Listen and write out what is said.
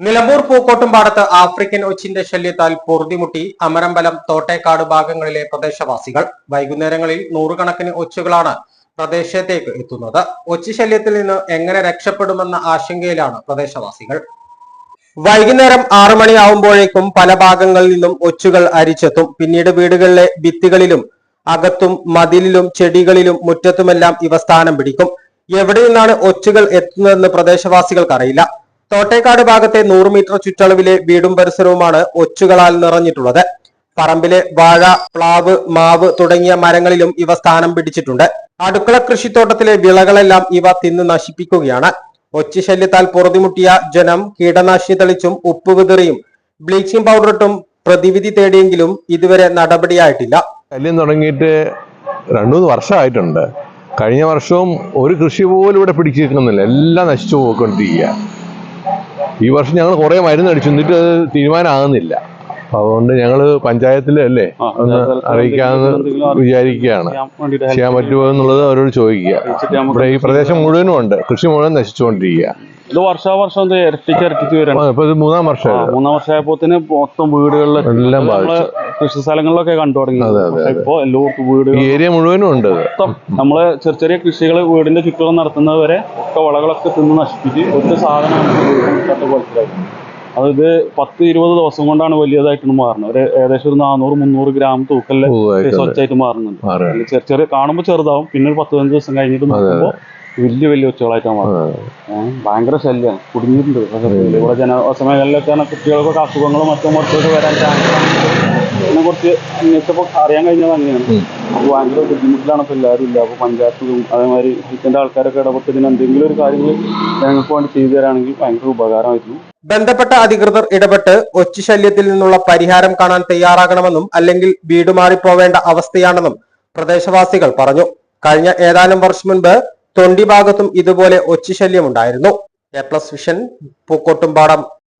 നിലമ്പൂർ പൂക്കോട്ടുംപാടത്ത് ആഫ്രിക്കൻ ഒച്ചിന്റെ ശല്യത്താൽ പൊറുതിമുട്ടി അമരമ്പലം തോട്ടേക്കാട് ഭാഗങ്ങളിലെ പ്രദേശവാസികൾ. വൈകുന്നേരങ്ങളിൽ നൂറുകണക്കിന് ഒച്ചുകളാണ് പ്രദേശത്തേക്ക് എത്തുന്നത്. ഒച്ചു ശല്യത്തിൽ നിന്ന് എങ്ങനെ രക്ഷപ്പെടുമെന്ന ആശങ്കയിലാണ് പ്രദേശവാസികൾ. വൈകുന്നേരം ആറു മണിയാവുമ്പോഴേക്കും പല ഭാഗങ്ങളിൽ നിന്നും ഒച്ചുകൾ അരിച്ചെത്തും. പിന്നീട് വീടുകളിലെ ഭിത്തികളിലും അകത്തും മതിലിലും ചെടികളിലും മുറ്റത്തുമെല്ലാം ഇവ സ്ഥാനം പിടിക്കും. എവിടെ നിന്നാണ് ഒച്ചുകൾ എത്തുന്നതെന്ന് പ്രദേശവാസികൾക്ക് അറിയില്ല തോട്ടേക്കാട് ഭാഗത്തെ നൂറ് മീറ്റർ ചുറ്റളവിലെ വീടും പരിസരവുമാണ് ഒച്ചുകളാൽ നിറഞ്ഞിട്ടുള്ളത്. പറമ്പിലെ വാഴ പ്ലാവ് മാവ് തുടങ്ങിയ മരങ്ങളിലും ഇവ സ്ഥാനം പിടിച്ചിട്ടുണ്ട്. അടുക്കള കൃഷിത്തോട്ടത്തിലെ വിളകളെല്ലാം ഇവ തിന്ന് നശിപ്പിക്കുകയാണ്. ഒച്ചു ശല്യത്താൽ പൊറുതിമുട്ടിയ ജനം കീടനാശിനി തെളിച്ചും ഉപ്പ് വിതറിയും ബ്ലീച്ചിങ് പൗഡറിട്ടും പ്രതിവിധി തേടിയെങ്കിലും ഇതുവരെ നടപടിയായിട്ടില്ല. ശല്യം തുടങ്ങിയിട്ട് രണ്ടു മൂന്ന് വർഷമായിട്ടുണ്ട്. കഴിഞ്ഞ വർഷവും ഒരു കൃഷി പോലും ഇവിടെ പിടിച്ചിരിക്കുന്നില്ല. എല്ലാം നശിച്ചു പോയിക്കൊണ്ടിരിക്കുക ഈ വർഷം ഞങ്ങൾ കുറേ മരുന്ന് അടിച്ചു. എന്നിട്ട് തീരുമാനമാകുന്നില്ല. അതുകൊണ്ട് ഞങ്ങൾ പഞ്ചായത്തിലല്ലേ ഒന്ന് അറിയിക്കാന്ന് അറിയിക്കാമെന്ന് വിചാരിക്കുകയാണ്. ചെയ്യാൻ പറ്റുമോ എന്നുള്ളത് അവരോട് ചോദിക്കുക. ഇവിടെ ഈ പ്രദേശം മുഴുവനും ഉണ്ട്. കൃഷി മുഴുവൻ നശിച്ചുകൊണ്ടിരിക്കുക. ഇത് വർഷാവർഷം ഇത് ഇരട്ടിച്ച് ഇരട്ടിച്ച് ആ, വരണം ഇപ്പൊ ഇത് മൂന്നാം വർഷം മൂന്നാം വർഷമായപ്പോത്തിന് മൊത്തം വീടുകളിൽ എല്ലാം കൃഷി സ്ഥലങ്ങളിലൊക്കെ കണ്ടു തുടങ്ങി. ഇപ്പോ എല്ലാവർക്കും വീട് ഏരിയ മുഴുവനും ഉണ്ട് മൊത്തം നമ്മൾ ചെറിയ ചെറിയ കൃഷികൾ വീടിന്റെ ചുറ്റും നടത്തുന്നവരെ ഒക്കെ വളകളൊക്കെ തിന്ന് നശിപ്പിച്ച് ഒറ്റ സാധനം നമുക്ക് പോലത്തിലാക്കും പത്ത് ഇരുപത് ദിവസം കൊണ്ടാണ് വലിയതായിട്ട് മാറുന്നത്. ഒരു ഏകദേശം ഒരു നാനൂറ് മുന്നൂറ് ഗ്രാം തൂക്കല്ല. സ്വച്ഛമായിട്ട് മാറുന്നുണ്ട്. ചെറിയ ചെറിയ കാണുമ്പോൾ ചെറുതാവും. പിന്നെ ഒരു പത്ത് പതിനഞ്ച് ദിവസം കഴിഞ്ഞിട്ട് നോക്കുമ്പോൾ വലിയ വലിയ ഒച്ചകളായിട്ടാണ് മാറുന്നത്. ഭയങ്കര ശല്യമാണ് കുടുങ്ങിയിട്ടുണ്ട്. ഇവിടെ ജനവാസ മേഖലയിലൊക്കെയാണ് കുട്ടികൾക്കൊക്കെ അസുഖങ്ങളും മറ്റും മറ്റൊക്കെ വരാൻ ചാൻസ് ഇതിനെ കുറിച്ച് അന്വേഷിച്ചപ്പോൾ അറിയാൻ കഴിഞ്ഞത് അങ്ങനെയാണ് അപ്പൊ ഭയങ്കര ബുദ്ധിമുട്ടിലാണ് ഇപ്പൊ എല്ലാവരും ഇല്ല. അപ്പൊ പഞ്ചായത്തും അതേമാതിരി ഇതിന്റെ ആൾക്കാരൊക്കെ ഇടപെട്ട് ഇതിന് എന്തെങ്കിലും ഒരു കാര്യങ്ങൾ ഞങ്ങൾക്ക് വേണ്ടി ചെയ്തു തരാണെങ്കിൽ ഭയങ്കര ഉപകാരമായിരുന്നു. ബന്ധപ്പെട്ട അധികൃതർ ഇടപെട്ട് ഒച്ചു ശല്യത്തിൽ നിന്നുള്ള പരിഹാരം കാണാൻ തയ്യാറാകണമെന്നും അല്ലെങ്കിൽ വീട് മാറിപ്പോവേണ്ട അവസ്ഥയാണെന്നും പ്രദേശവാസികൾ പറഞ്ഞു. കഴിഞ്ഞ ഏതാനും വർഷം മുൻപ് തൊണ്ടി ഭാഗത്തും ഇതുപോലെ ഒച്ചു ശല്യമുണ്ടായിരുന്നു. A plus vision Pookkottumpadam